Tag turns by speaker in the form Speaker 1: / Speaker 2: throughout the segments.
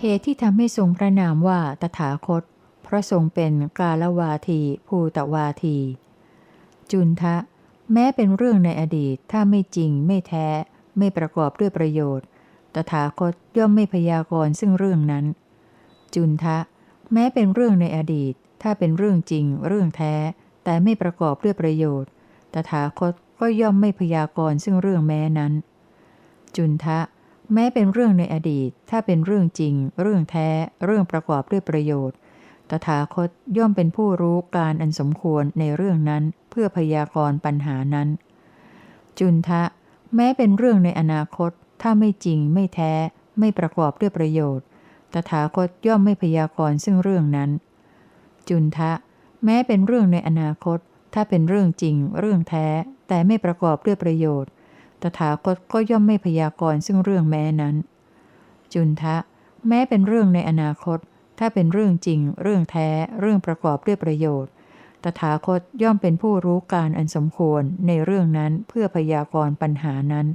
Speaker 1: เหตุที่ทำให้ทรงพระนามว่าตถาคต เพราะทรงเป็นกาลวาที ภูตวาที จุนทะ แม้เป็นเรื่องในอดีตถ้าไม่จริงไม่แท้ ไม่ประกอบด้วยประโยชน์ ตถาคตย่อมไม่พยากรณ์ซึ่งเรื่องนั้น จุนทะ แม้เป็นเรื่องในอดีต ถ้าเป็นเรื่องจริงเรื่องแท้ แต่ไม่ประกอบด้วยประโยชน์ ตถาคตก็ย่อมไม่พยากรณ์ซึ่งเรื่องแม้นั้น จุนทะ แม้เป็นเรื่องในอดีต ถ้าเป็นเรื่องจริง เรื่องแท้ เรื่องประกอบด้วยประโยชน์ ตถาคตย่อมเป็นผู้รู้การอันสมควรในเรื่องนั้น เพื่อพยากรณ์ปัญหานั้น จุนทะ แม้เป็นเรื่องในอนาคต ถ้าไม่จริง ไม่แท้ ไม่ประกอบด้วยประโยชน์ ตถาคตย่อมไม่พยากรณ์ซึ่งเรื่องนั้น จุนทะ แม้เป็นเรื่องในอนาคต ถ้าเป็นเรื่องจริง เรื่องแท้ แต่ไม่ประกอบด้วยประโยชน์ ตถาคตก็ย่อมไม่พยากรณ์ซึ่งเรื่องแม้นั้น จุนทะ แม้เป็นเรื่องในอนาคต ถ้าเป็นเรื่องจริง เรื่องแท้ เรื่องประกอบด้วยประโยชน์ ตถาคตย่อมเป็นผู้รู้การอันสมควรในเรื่องนั้นเพื่อพยากรณ์ปัญหานั้น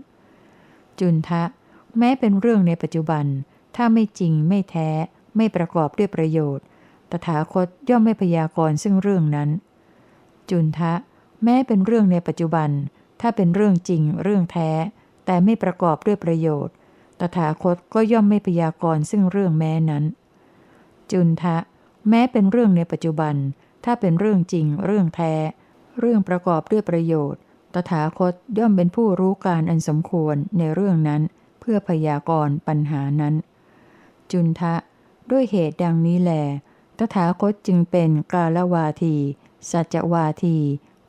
Speaker 1: จุนทะ แม้เป็นเรื่องในปัจจุบัน ถ้าไม่จริงไม่แท้ ไม่ประกอบด้วยประโยชน์ ตถาคตย่อมไม่พยากรณ์ซึ่งเรื่องนั้น จุนทะ แม้เป็นเรื่องในปัจจุบัน ถ้าเป็นเรื่องจริงเรื่องแท้ แต่ไม่ประกอบด้วยประโยชน์ ตถาคตก็ย่อมไม่พยากรณ์ซึ่งเรื่องแม้นั้น จุนทะ แม้เป็นเรื่องในปัจจุบัน ถ้าเป็นเรื่องจริงเรื่องแท้ เรื่องประกอบด้วยประโยชน์ ตถาคตย่อมเป็นผู้รู้การอันสมควรในเรื่องนั้น เพื่อพยากรณ์ปัญหานั้น จุนทะ ด้วยเหตุดังนี้แหลตถาคตจึงเป็นกาลวาที สัจวาที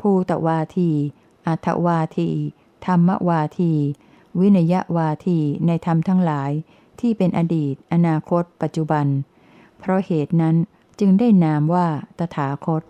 Speaker 1: ภูตวาที อัตวาที ธรรมวาที วินยวาทีในธรรมทั้งหลาย ที่เป็นอดีต อนาคต ปัจจุบัน เพราะเหตุนั้นจึงได้นามว่าตถาคต